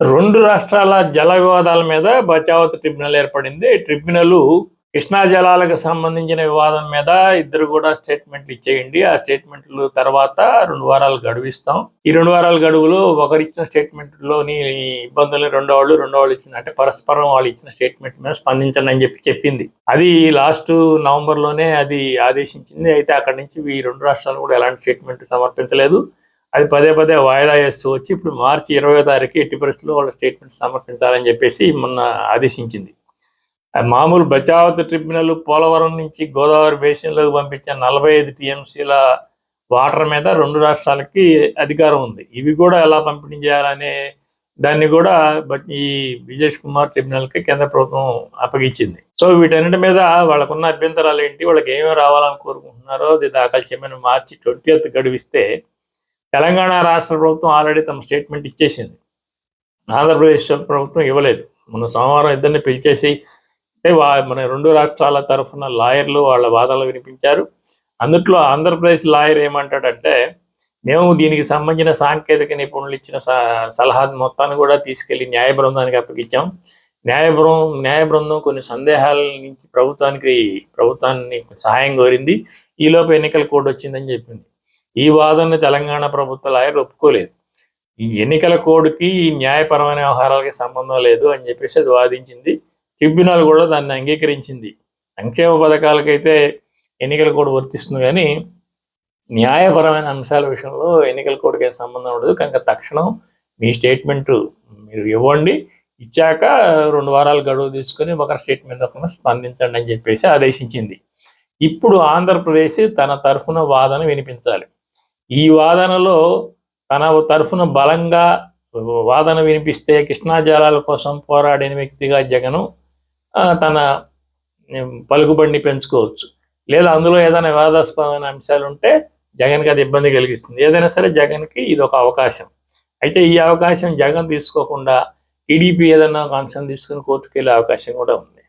రెండు రాష్ట్రాల జల వివాదాల మీద బచావత్ ట్రిబ్యునల్ ఏర్పడింది. ట్రిబ్యునల్ కృష్ణా జలాలకు సంబంధించిన వివాదం మీద ఇద్దరు కూడా స్టేట్మెంట్లు ఇచ్చేయండి. ఆ స్టేట్మెంట్లు తర్వాత రెండు వారాలు గడువిస్తాం ఈ రెండు వారాల గడువులో ఒకరిచ్చిన స్టేట్మెంట్లోని స్టేట్మెంట్లోని ఇబ్బందులు రెండో వాళ్ళు రెండో వాళ్ళు ఇచ్చిన అంటే పరస్పరం వాళ్ళు ఇచ్చిన స్టేట్మెంట్ మీద స్పందించండి అని చెప్పి చెప్పింది. అది లాస్ట్ నవంబర్లోనే అది ఆదేశించింది. అయితే అక్కడి నుంచి ఈ రెండు రాష్ట్రాలు కూడా ఎలాంటి స్టేట్మెంట్ సమర్పించలేదు. అది పదే పదే వాయిదా వేస్తూ వచ్చి ఇప్పుడు మార్చి ఇరవై తారీఖు ఎట్టి పరిస్థితుల్లో వాళ్ళ స్టేట్మెంట్ సమర్పించాలని చెప్పేసి మొన్న ఆదేశించింది. మామూలు బచావత్ ట్రిబ్యునల్ పోలవరం నుంచి గోదావరి బేసిన్లోకి పంపించిన నలభై ఐదు టీఎంసీల వాటర్ మీద రెండు రాష్ట్రాలకి అధికారం ఉంది. ఇవి కూడా ఎలా పంపిణీ చేయాలనే దాన్ని కూడా ఈ విజేష్ కుమార్ ట్రిబ్యునల్కి కేంద్ర ప్రభుత్వం అప్పగించింది. సో వీటన్నిటి మీద వాళ్ళకున్న అభ్యంతరాలు ఏంటి? వాళ్ళకి ఏమేమి రావాలని కోరుకుంటున్నారో అది దాఖలు చేయమని మార్చి ట్వంటీ గడువిస్తే తెలంగాణ రాష్ట్ర ప్రభుత్వం ఆల్రెడీ తమ స్టేట్మెంట్ ఇచ్చేసింది. ఆంధ్రప్రదేశ్ ప్రభుత్వం ఇవ్వలేదు. మన సోమవారం ఇద్దరిని పిలిచేసి అంటే వా మన రెండు రాష్ట్రాల తరఫున లాయర్లు వాళ్ళ వాదనలు వినిపించారు. అందుట్లో ఆంధ్రప్రదేశ్ లాయర్ ఏమంటాడంటే మేము దీనికి సంబంధించిన సాంకేతిక నిపుణులు ఇచ్చిన స- సలహా మొత్తాన్ని కూడా తీసుకెళ్ళి న్యాయ బృందానికి అప్పగించాం. న్యాయ బృందం న్యాయ బృందం కొన్ని సందేహాల నుంచి ప్రభుత్వానికి ప్రభుత్వాన్ని సహాయం కోరింది. ఈలోపు ఎన్నికల కోడ్ వచ్చిందని చెప్పింది. ఈ వాదనను తెలంగాణ ప్రభుత్వ లాయర్లు ఒప్పుకోలేదు. ఈ ఎన్నికల కోడ్కి ఈ న్యాయపరమైన వ్యవహారాలకి సంబంధం లేదు అని చెప్పేసి అది వాదించింది. ట్రిబ్యునల్ కూడా దాన్ని అంగీకరించింది. సంక్షేమ పథకాలకైతే ఎన్నికల కోడ్ వర్తిస్తుంది కానీ న్యాయపరమైన అంశాల విషయంలో ఎన్నికల కోడ్కి సంబంధం ఉండదు. కనుక తక్షణం మీ స్టేట్మెంట్ మీరు ఇవ్వండి. ఇచ్చాక రెండు వారాలు గడువు తీసుకొని ఒక స్టేట్మెంట్ ఒకరిని స్పందించండి అని చెప్పేసి ఆదేశించింది. ఇప్పుడు ఆంధ్రప్రదేశ్ తన తరఫున వాదన వినిపించాలి. ఈ వాదనలో తన తరఫున బలంగా వాదన వినిపిస్తే కృష్ణా జలాల కోసం పోరాడిన వ్యక్తిగా జగను ఆ, తన పలుకుబడిని పెంచుకోవచ్చు. లేదా అందులో ఏదైనా వివాదాస్పదమైన అంశాలు ఉంటే జగన్కి అది ఇబ్బంది కలిగిస్తుంది. ఏదైనా సరే జగన్కి ఇది ఒక అవకాశం. అయితే ఈ అవకాశం జగన్ తీసుకోకుండా టీడీపీ ఏదైనా ఒక అంశం తీసుకుని కోర్టుకు వెళ్ళే అవకాశం కూడా ఉంది.